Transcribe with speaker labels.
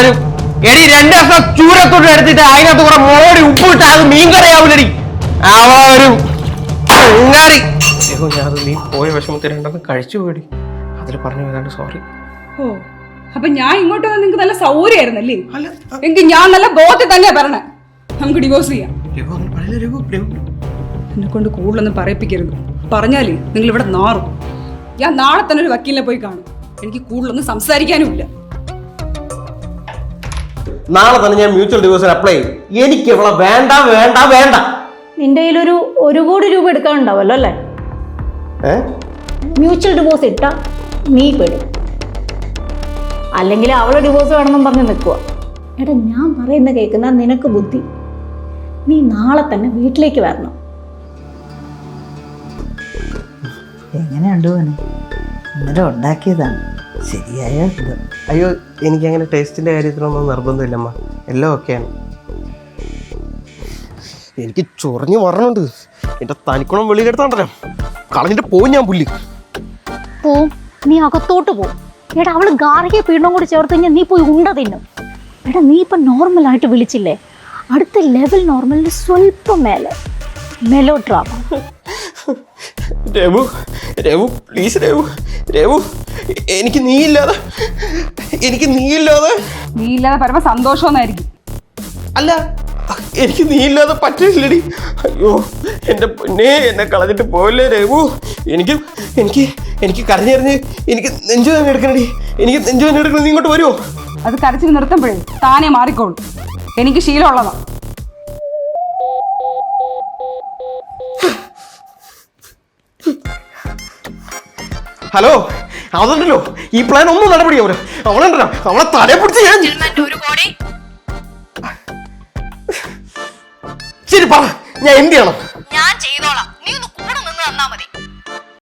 Speaker 1: ഒരു എടി രണ്ട് ദിവസം ചൂരത്തോട്ട് എടുത്തിട്ട് അതിനകത്ത് കുറെ മോടി ഉപ്പിട്ട് അത് മീൻ കറിയാവൂലടി അവ ഒരു അയ്യോ, ഞാൻ നീ പോയ വിഷമത്തിൽ രണ്ടെണ്ണം കഴിച്ചു പോയി അതിൽ പറഞ്ഞു വരാണ്ട് സോറി
Speaker 2: ഓ അപ്പൊ ഞാൻ ഇങ്ങോട്ട് വന്ന് നിങ്ങൾക്ക് നല്ല സൗകര്യമായിരുന്നല്ലേ?
Speaker 1: അല്ല
Speaker 2: എങ്കിൽ ഞാൻ നല്ല ബോധത്തിൽ തന്നെയാ പറഞ്ഞേ. നമുക്ക് ഡിവോഴ്സ് ചെയ്യാം. എന്നെ കൊണ്ട് കൂടുതലൊന്നും പറയിപ്പിക്കരുത്. പറഞ്ഞാലേ നിങ്ങൾ ഇവിടെ നാറും. ഞാൻ നാളെ തന്നെ ഒരു വക്കീലിനെ പോയി കാണും. എനിക്ക് കൂടുതലൊന്നും സംസാരിക്കാനുമില്ല.
Speaker 1: നാളെ തന്നെ ഞാൻ മ്യൂച്വൽ ഡിവോഴ്സിൽ അപ്ലൈ ചെയ്യും. എനിക്ക് ഇവളെ വേണ്ട വേണ്ട വേണ്ട.
Speaker 3: നിന്റെ കയ്യിൽ ഒരു കോടി രൂപ എടുക്കാനുണ്ടാവല്ലോ അല്ലേ?
Speaker 1: ഏ?
Speaker 3: മ്യൂച്വൽ ഡിവോഴ്സ് ഇട്ട നീ പെടും. അല്ലെങ്കിൽ അവളെ ഡിവോഴ്സ് വേണമെന്നും പറഞ്ഞ് നിൽക്കുക എടാ ഞാൻ പറയുന്ന കേൾക്കുന്ന നിനക്ക് ബുദ്ധി. നീ നാളെ തന്നെ വീട്ടിലേക്ക് വരണം.
Speaker 4: എങ്ങനെയുണ്ട് ഇന്നലെ ഉണ്ടാക്കിയതാണ്. ശരിയായ
Speaker 1: അയ്യോ എനിക്ക് അങ്ങനെ ടേസ്റ്റിന്റെ കാര്യത്തിലൊന്നും നിർബന്ധമില്ലമ്മ. എല്ലാം ഓക്കെയാണ്. എനിക്ക് ചൊറിഞ്ഞു വരണുണ്ട്. എന്റെ തനിക്കുണം വെളിയിലെടുത്താണ്ടല്ലോ. കളഞ്ഞിട്ട് പോവും ഞാൻ പുല്ല്
Speaker 3: പോ നീ അകത്തോട്ട് പോ എടാ അവൾ ഗാർഹിക പീഡനം കൂടി ചേർത്ത് കഴിഞ്ഞാൽ നീ പോയി ഉണ്ട തിന്നും. എടാ നീ ഇപ്പം നോർമലായിട്ട് വിളിച്ചില്ലേ? അടുത്ത ലെവൽ നോർമലിന് സ്വല്പം മേലെ. Melodrama
Speaker 1: Raghu Raghu please Raghu. Raghu എനിക്ക് നീ ഇല്ലാതെ എനിക്ക് നീ ഇല്ലാതെ
Speaker 2: നീ ഇല്ലാതെ പരമ സന്തോഷമൊന്നായിരിക്കും
Speaker 1: അല്ല എനിക്ക് നീ ഇല്ലാതെ പറ്റില്ലടി. അയ്യോ എന്റെ പൊന്നെ എന്നെ കളഞ്ഞിട്ട് പോയല്ലേ രഘു? എനിക്ക് എനിക്ക് എനിക്ക് കരഞ്ഞറിഞ്ഞ് എനിക്ക് നെഞ്ചു തന്നെ എടുക്കണടി. എനിക്ക് നെഞ്ചു തന്നെ എടുക്കണം നീ ഇങ്ങോട്ട് വരുമോ
Speaker 2: അത് കരച്ചിൽ നിർത്തുമ്പോഴേ താനേ മാറിക്കോളൂ. എനിക്ക് ശീലമുള്ളതാ.
Speaker 1: ഹലോ അതുണ്ടല്ലോ. ഈ പ്ലാൻ ഒന്നും നടപടിയാവൂല. അവളുണ്ടല്ലോ അവളെ തലയെ പിടിച്ച് ഞാൻ ശരി പറ. ഞാൻ എന്ത് ചെയ്യണം?
Speaker 5: ഞാൻ ചെയ്തോളാം. നീ ഒന്ന് കൂടെ നിന്ന് തന്നാ മതി.